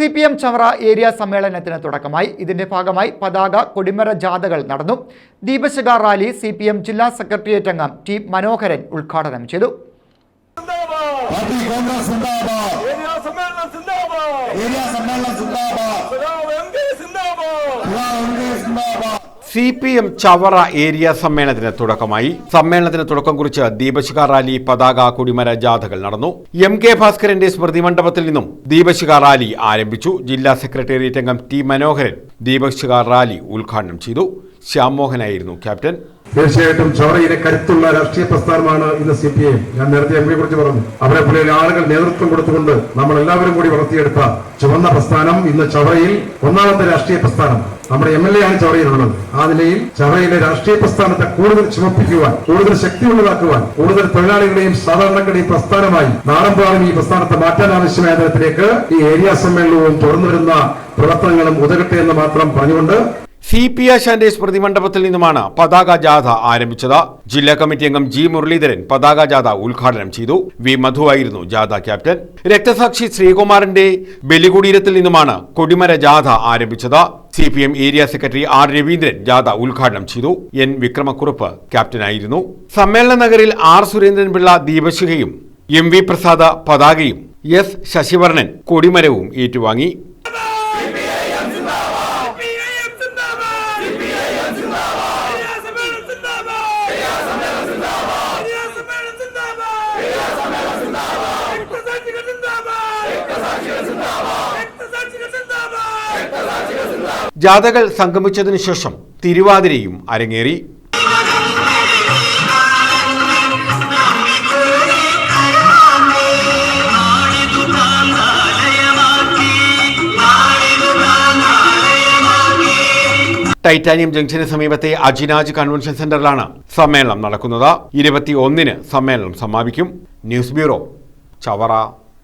C P M Chavara area സമ്മേളനത്തിന് തുടക്കമായി. ഇതിന്റെ ഭാഗമായി പതാക കൊടിമര ജാഥകൾ നടന്നു. ദീപശിഖ റാലി സി പി എം ജില്ലാ സെക്രട്ടേറിയറ്റ് അംഗം ടി മനോഹരൻ ഉദ്ഘാടനം ചെയ്തു. ഏരിയ സമ്മേളനം സിന്ദാബാദ് ഏരിയ സമ്മേളനം സിന്ദാബാദ് സഖാവ് എം കെ സിന്ദാബാദ് കോൺഗ്രസ് സിന്ദാബാദ് C P M Chavara area സമ്മേളനത്തിന് തുടക്കമായി. സമ്മേളനത്തിന് തുടക്കം കുറിച്ച് ദീപശിഖ റാലി പതാക കൊടിമര ജാഥകൾ നടന്നു. എം കെ ഭാസ്കരന്റെ സ്മൃതി മണ്ഡപത്തിൽ നിന്നും ദീപശിഖ റാലി ആരംഭിച്ചു. ജില്ലാ സെക്രട്ടേറിയറ്റ് അംഗം ടി മനോഹരൻ ദീപശിഖ റാലി ഉദ്ഘാടനം ചെയ്തു. ശ്യാംമോഹനായിരുന്നു ക്യാപ്റ്റൻ. തീർച്ചയായിട്ടും ചോറയിലെ കരുത്തുള്ള രാഷ്ട്രീയ പ്രസ്ഥാനമാണ് ഇന്ന് സി പി ഐ. ഞാൻ നേരത്തെ എം കുറിച്ച് പറഞ്ഞു. അവരെ പോലെ ആളുകൾ നേതൃത്വം കൊടുത്തുകൊണ്ട് നമ്മൾ എല്ലാവരും കൂടി വളർത്തിയെടുത്ത ചുവന്ന പ്രസ്ഥാനം ഇന്ന് ചവറയിൽ ഒന്നാമത്തെ രാഷ്ട്രീയ പ്രസ്ഥാനം. നമ്മുടെ എം എൽ എ ആണ് ചവറയിലുള്ളത് ആ നിലയിൽ ചവറയിലെ രാഷ്ട്രീയ പ്രസ്ഥാനത്തെ കൂടുതൽ ചുമപ്പിക്കുവാൻ കൂടുതൽ ശക്തിയുള്ളതാക്കുവാൻ കൂടുതൽ തൊഴിലാളികളുടെയും സാധാരണക്കാരുടെയും പ്രസ്ഥാനമായി നാടമ്പാടും ഈ പ്രസ്ഥാനത്തെ മാറ്റാൻ ആവശ്യമായ തരത്തിലേക്ക് ഈ ഏരിയ സമ്മേളനവും തുറന്നു വരുന്ന പ്രവർത്തനങ്ങളും ഉതകട്ടെ എന്ന് മാത്രം പറഞ്ഞുകൊണ്ട് സി പി ആശാന്റെ സ്മൃതി മണ്ഡപത്തിൽ നിന്നുമാണ് പതാക ജാഥ ആരംഭിച്ചത്. ജില്ലാ കമ്മിറ്റി അംഗം ജി മുരളീധരൻ പതാക ജാഥ ഉദ്ഘാടനം ചെയ്തു. വി മധു ആയിരുന്നു ജാഥ ക്യാപ്റ്റൻ. രക്തസാക്ഷി ശ്രീകുമാറിന്റെ ബലികുടീരത്തിൽ നിന്നുമാണ് കൊടിമര ജാഥ ആരംഭിച്ചത്. C P M area secretary R Raveendran ജാഥ ഉദ്ഘാടനം ചെയ്തു. എൻ വിക്രമക്കുറുപ്പ് ക്യാപ്റ്റനായിരുന്നു സമ്മേളന നഗറിൽ ആർ സുരേന്ദ്രൻ പിള്ള ദീപശിഖയും എം വി പ്രസാദ പതാകയും എസ് ശശിവർണൻ കൊടിമരവും ഏറ്റുവാങ്ങി. ജാഥകൾ സംഗമിച്ചതിനു ശേഷം തിരുവാതിരയും അരങ്ങേറി. ടൈറ്റാനിയം ജംഗ്ഷന് സമീപത്തെ അജിനാജ് കൺവെൻഷൻ സെന്ററിലാണ് സമ്മേളനം നടക്കുന്നത്. ഇരുപത്തി ഒന്നിന് സമ്മേളനം സമാപിക്കും. News bureau Chavara.